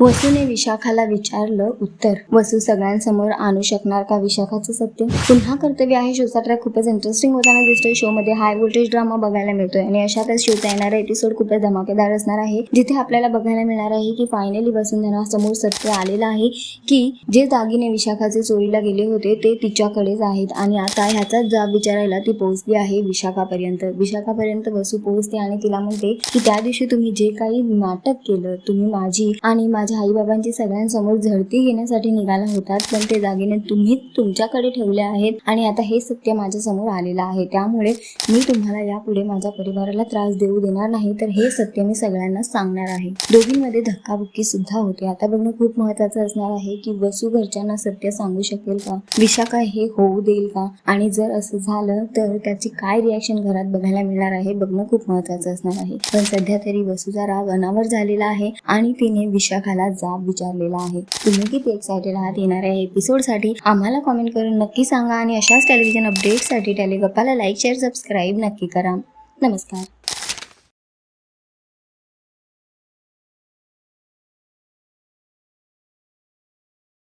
वसूने विशाखाला विचारलं उत्तर. वसू सगळ्यांसमोर आणू शकणार का विशाखाचं सत्य? पुन्हा कर्तव्य आहे शोचा ट्रॅक खूपच इंटरेस्टिंग होताना दिसतोय शो मध्ये. हाय व्होल्टेज ड्रामा बघायला मिळतोय आणि अशातच शोचा येणारा एपिसोड खूपच धमाकेदार असणार आहे. जिथे आपल्याला बघायला मिळणार आहे की फायनली वसुंधरा समोर सत्य आलेलं आहे की जे दागिने विशाखाचे चोरीला गेले होते ते तिच्याकडेच आहेत आणि आता ह्याचाच जाब विचारायला ती पोहोचली आहे विशाखापर्यंत. विशाखापर्यंत वसू पोहोचते आणि तिला म्हणते की त्या दिवशी तुम्ही जे काही नाटक केलं तुम्ही माझी आणि माझ्या आईबाबांची सगळ्यांसमोर झडती घेण्यासाठी निघाला होतात पण ते दागिने तुम्ही तुमच्याकडे ठेवले आहेत आणि आता हे सत्य माझ्यासमोर आलेलं आहे. त्यामुळे मी तुम्हाला यापुढे माझ्या परिवाराला त्रास देऊ देणार नाही तर हे सत्य मी सगळ्यांना सांगणार आहे. दोघींमध्ये धक्काबुक्की सुद्धा होते. आता बघणं खूप महत्वाचं असणार आहे की वसू घरच्यांना सत्य सांगू शकेल का? विशाखा हे होऊ देईल का? आणि जर असं झालं तर त्याची काय रिॲक्शन घरात बघायला मिळणार आहे? बघणं खूप महत्वाचं असणार आहे. पण सध्या तरी वसूचा राग अनावर झालेला आहे आणि तिने विशाखाला जाब विचारलेला आहे. तुम्ही किती एक्सायटेड आहात येणाऱ्या एपिसोडसाठी आम्हाला कॉमेंट करून नक्की सांगा आणि अशाच टेलिव्हिजन अपडेटसाठी टेलिगप्पाला लाईक शेअर सबस्क्राईब नक्की करा. नमस्कार.